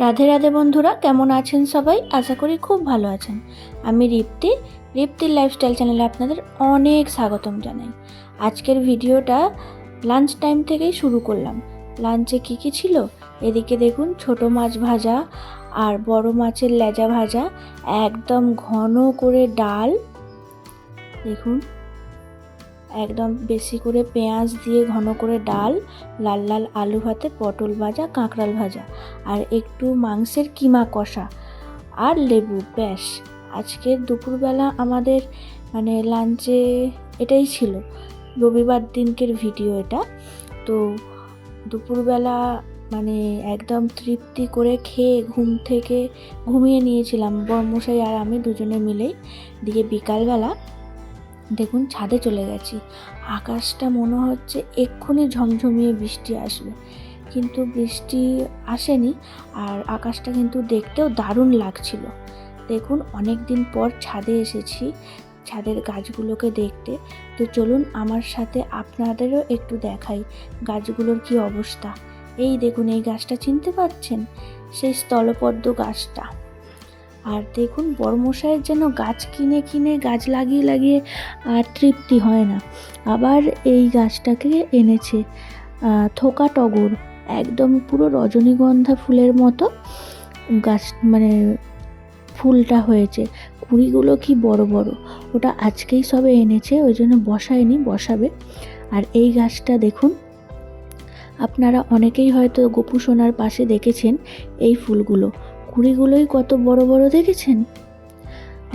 রাধে রাধে বন্ধুরা, কেমন আছেন সবাই? আশা করি খুব ভালো আছেন। আমি রিপ্তি রিপ্তির লাইফস্টাইল চ্যানেলে আপনাদের অনেক স্বাগতম জানাই। আজকের ভিডিওটা লাঞ্চ টাইম থেকেই শুরু করলাম। লাঞ্চে কী কী ছিল? এদিকে দেখুন, ছোট মাছ ভাজা আর বড় মাছের লেজা ভাজা, একদম ঘন করে ডাল। দেখুন একদম বেশি করে পেঁয়াজ দিয়ে ঘন করে ডাল, লাল লাল আলু ভাতে, পটল ভাজা, কাঁকড়াল ভাজা আর একটু মাংসের কিমা কষা আর লেবু, ব্যাস। আজকের দুপুরবেলা আমাদের মানে লাঞ্চে এটাই ছিল। রবিবার দিনকের ভিডিও এটা। তো দুপুরবেলা মানে একদম তৃপ্তি করে খেয়ে ঘুম থেকে ঘুমিয়ে নিয়েছিলাম। বর্মশাই আর আমি দুজনে মিলেই। দিয়ে বিকালবেলা দেখুন ছাদে চলে গেছি। আকাশটা মনে হচ্ছে এক্ষুনি ঝমঝমিয়ে বৃষ্টি আসবে। কিন্তু বৃষ্টি আসেনি আর আকাশটা কিন্তু দেখতেও দারুণ লাগছিল। দেখুন অনেক দিন পর ছাদে এসেছি ছাদের গাছগুলোকে দেখতে। তো চলুন আমার সাথে আপনাদেরও একটু দেখাই গাছগুলোর কি অবস্থা। এই দেখুন, এই গাছটা চিনতে পারছেন? সেই স্থলপদ্ম গাছটা। আর দেখুন, বড়মশাইয়ের যেন গাছ কিনে কিনে গাছ লাগিয়ে লাগিয়ে আর তৃপ্তি হয় না। আবার এই গাছটাকে এনেছে থোকা টগর, একদম পুরো রজনীগন্ধা ফুলের মতো গাছ মানে ফুলটা হয়েছে। কুড়িগুলো কি বড় বড়? ওটা আজকেই সবে এনেছে, ওই জন্য বসায়নি, বসাবে। আর এই গাছটা দেখুন, আপনারা অনেকেই হয়তো গোপু সোনার পাশে দেখেছেন এই ফুলগুলো। কুড়িগুলোই কত বড় বড় দেখেছেন?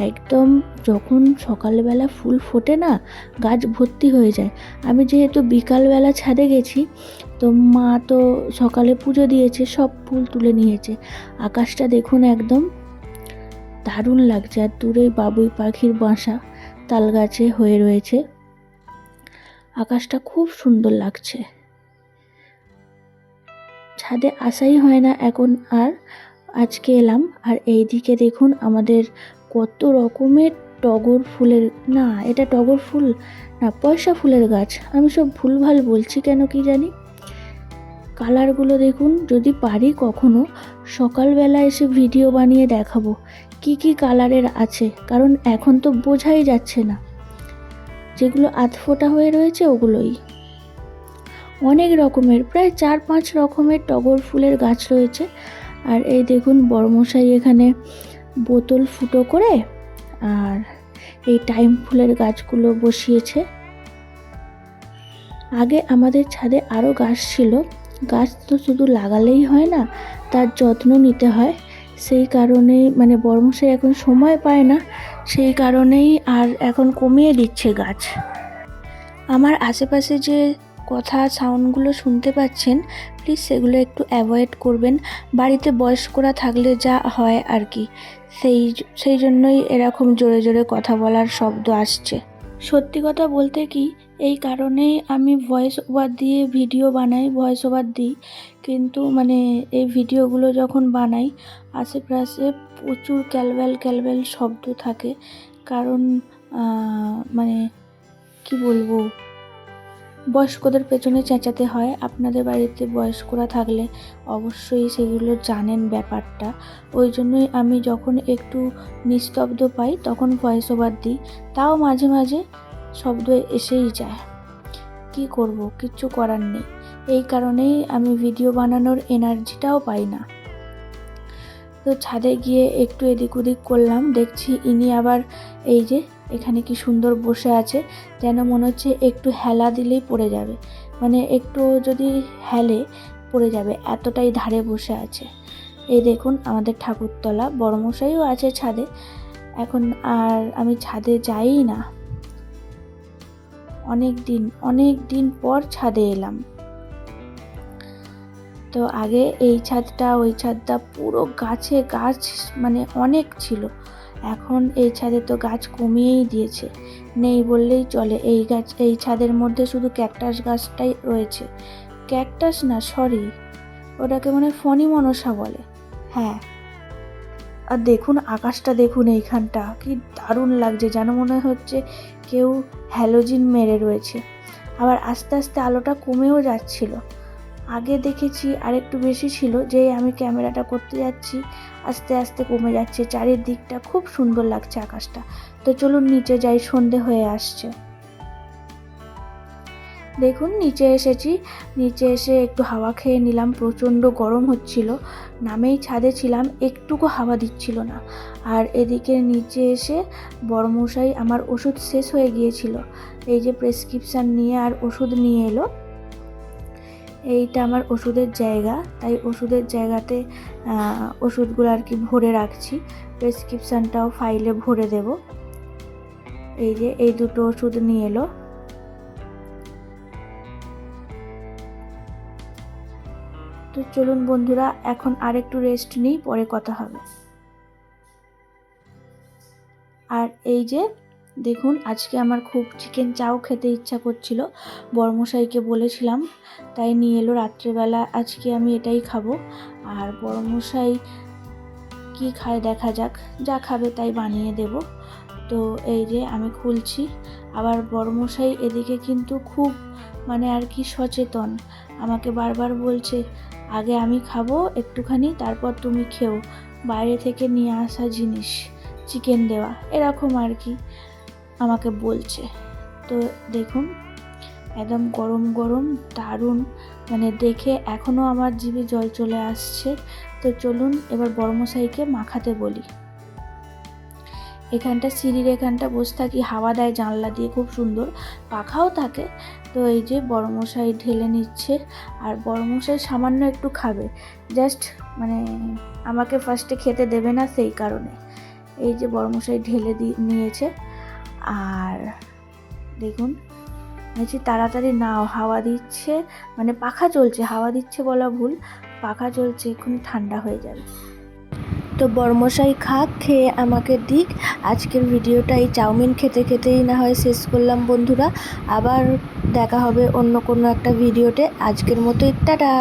একদম যখন সকালবেলা ফুল ফোটে না, গাছ ভর্তি হয়ে যায়। আমি যেহেতু বিকালবেলা ছাদে গেছি, তো মা তো সকালে পুজো দিয়েছে, সব ফুল তুলে নিয়েছে। আকাশটা দেখুন একদম দারুণ লাগছে, আর দূরে বাবুই পাখির বাসা তাল গাছে হয়ে রয়েছে। আকাশটা খুব সুন্দর লাগছে। ছাদে আসাই হয় না এখন আর। আজকে এলাম। আর এইদিকে দেখুন আমাদের কত রকমের টগর ফুলের, না, এটা টগর ফুল না, পয়সা ফুলের গাছ। আমি সব ভুলভাল বলছি কেন কি জানি? কালারগুলো দেখুন, যদি পারি কখনো সকালবেলা এসে ভিডিও বানিয়ে দেখাবো, কি কি কালারের আছে, কারণ এখন তো বোঝাই যাচ্ছে না। যেগুলো আধফোটা হয়ে রয়েছে ওগুলোই। অনেক রকমের, প্রায় চার পাঁচ রকমের টগর ফুলের গাছ রয়েছে। আর এই দেখুন বড়মশাই এখানে বোতল ফুটো করে আর এই টাইম ফুলের গাছগুলো বসিয়েছে। আগে আমাদের ছাদে আরও গাছ ছিল। গাছ তো শুধু লাগালেই হয় না, তার যত্ন নিতে হয়। সেই কারণেই মানে বড়মশাই এখন সময় পায় না, সেই কারণেই আর এখন কমিয়ে দিচ্ছে গাছ। আমার আশেপাশে যে কথা সাউন্ডগুলো শুনতে পাচ্ছেন প্লিজ সেগুলো একটু অ্যাভয়েড করবেন। বাড়িতে বয়স্করা থাকলে যা হয় আর কি। সেই সেই জন্যই এরকম জোরে জোরে কথা বলার শব্দ আসছে। সত্যি কথা বলতে কি, এই কারণেই আমি ভয়েস ওভার দিয়ে ভিডিও বানাই ভয়েস ওভার দিই। কিন্তু মানে এই ভিডিওগুলো যখন বানাই, আশেপাশে প্রচুর ক্যালবেল ক্যালবেল শব্দ থাকে। কারণ মানে কি বলব? বয়স্কদের পেছনে চেঁচাতে হয়। আপনাদের বাড়িতে বয়স্করা থাকলে অবশ্যই সেগুলো জানেন ব্যাপারটা। ওই জন্যই আমি যখন একটু নিস্তব্ধ পাই, তখন ভয়েস ওভার দিই। তাও মাঝে মাঝে শব্দ এসেই যায়। কি করব? কিচ্ছু করার নেই। এই কারণেই আমি ভিডিও বানানোর এনার্জিটাও পাই না। তো ছাদে গিয়ে একটু এদিক ওদিক করলাম। দেখছি ইনি আবার এই যে এখানে কি সুন্দর বসে আছে, যেন মনে হচ্ছে একটু হেলা দিলেই পড়ে যাবে। মানে একটু যদি হেলে পড়ে যাবে, এতটাই ধারে বসে আছে। এই দেখুন আমাদের ঠাকুরতলা, বড়মশাইও আছে ছাদে। এখন আর আমি ছাদে যাই না। অনেক দিন অনেক দিন পর ছাদে এলাম। তো আগে এই ছাদটা, ওই ছাদটা পুরো গাছে গাছ মানে অনেক ছিল। এখন এই ছাদে তো গাছ কমিয়েই দিয়েছে। নেই বললেই চলে। এই গাছ, এই ছাদের মধ্যে শুধু ক্যাকটাস গাছটাই রয়েছে। ক্যাকটাস না, সরি, ওটাকে মানে ফণি মনসা বলে। হ্যাঁ। আর দেখুন, আকাশটা দেখুন এইখানটা। কি দারুণ লাগছে। যেন মনে হচ্ছে কেউ হ্যালোজিন মেরে রয়েছে। আবার আস্তে আস্তে আলোটা কমেও যাচ্ছিল। আগে দেখেছি আর একটু বেশি ছিল যে আমি ক্যামেরাটা করতে যাচ্ছি, আস্তে আস্তে কমে যাচ্ছে, চারিদিকটা খুব সুন্দর লাগছে আকাশটা। তো চলুন নিচে যাই, সন্ধে হয়ে আসছে। দেখুন, নিচে এসেছি, নিচে এসে একটু হাওয়া খেয়ে নিলাম, প্রচণ্ড গরম হচ্ছিল, নামেই ছাদে ছিলাম, একটুকু হাওয়া দিচ্ছিল না। আর এদিকে নিচে এসে বড়মশাই আমার ওষুধ শেষ হয়ে গিয়েছিল, এই যে প্রেসক্রিপশান নিয়ে আর ওষুধ নিয়ে এলো এইটা আমার ওষুধের জায়গা, তাই ওষুধের জায়গাতে ওষুধগুলো আর কি ভরে রাখছি। প্রেসক্রিপশানটাও ফাইলে ভরে দেব। এই যে, এই দুটো ওষুধ নিয়ে এলো। তো চলুন বন্ধুরা, এখন আর একটু রেস্ট নিই, পরে কথা হবে। আর এই যে দেখুন, আজকে আমার খুব চিকেন চাও খেতে ইচ্ছা করছিল। বড়মশাইকে বলেছিলাম, তাই নিয়ে এলো রাত্রেবেলা, আজকে আমি এটাই খাব। আর বড়মশাই কি খায় দেখা যাক, যা খাবে তাই বানিয়ে দেব। তো এই যে আমি খুলছি, আবার বড়মশাই এদিকে কিন্তু খুব মানে আর কি সচেতন। আমাকে বারবার বলছে, আগে আমি খাব একটুখানি, তারপর তুমি খেও। বাইরে থেকে নিয়ে আসা জিনিস চিকেন দেওয়া। এরকম আর কি। আমাকে বলছে। তো দেখুন, একদম গরম গরম, দারুণ। মানে দেখে এখনও আমার জিভে জল চলে আসছে। তো চলুন এবার বড়মশাইকে মাখাতে বলি। এখানটা সিঁড়ির এখানটা বসে থাকি, হাওয়া দেয় জানলা দিয়ে, খুব সুন্দর। পাখাও থাকে। তো এই যে বড়মশাই ঢেলে নিচ্ছে, আর বড়মশাই সামান্য একটু খাবে। জাস্ট মানে আমাকে ফার্স্টে খেতে দেবে না সেই কারণে। এই যে বড়মশাই ঢেলে দিয়ে নিয়েছে। আর দেখুন বলছি তাড়াতাড়ি নাও, হাওয়া দিচ্ছে মানে পাখা চলছে, হাওয়া দিচ্ছে বলা ভুল, পাখা চলছে, এক্ষুনি ঠান্ডা হয়ে যাবে। তো বর্মশাই খাক, খেয়ে আমাকে দিক, আজকের ভিডিওটা এই চাউমিন খেতে খেতেই না হয় শেষ করলাম বন্ধুরা, আবার দেখা হবে অন্য কোনো একটা ভিডিওতে, আজকের মতো টাটা!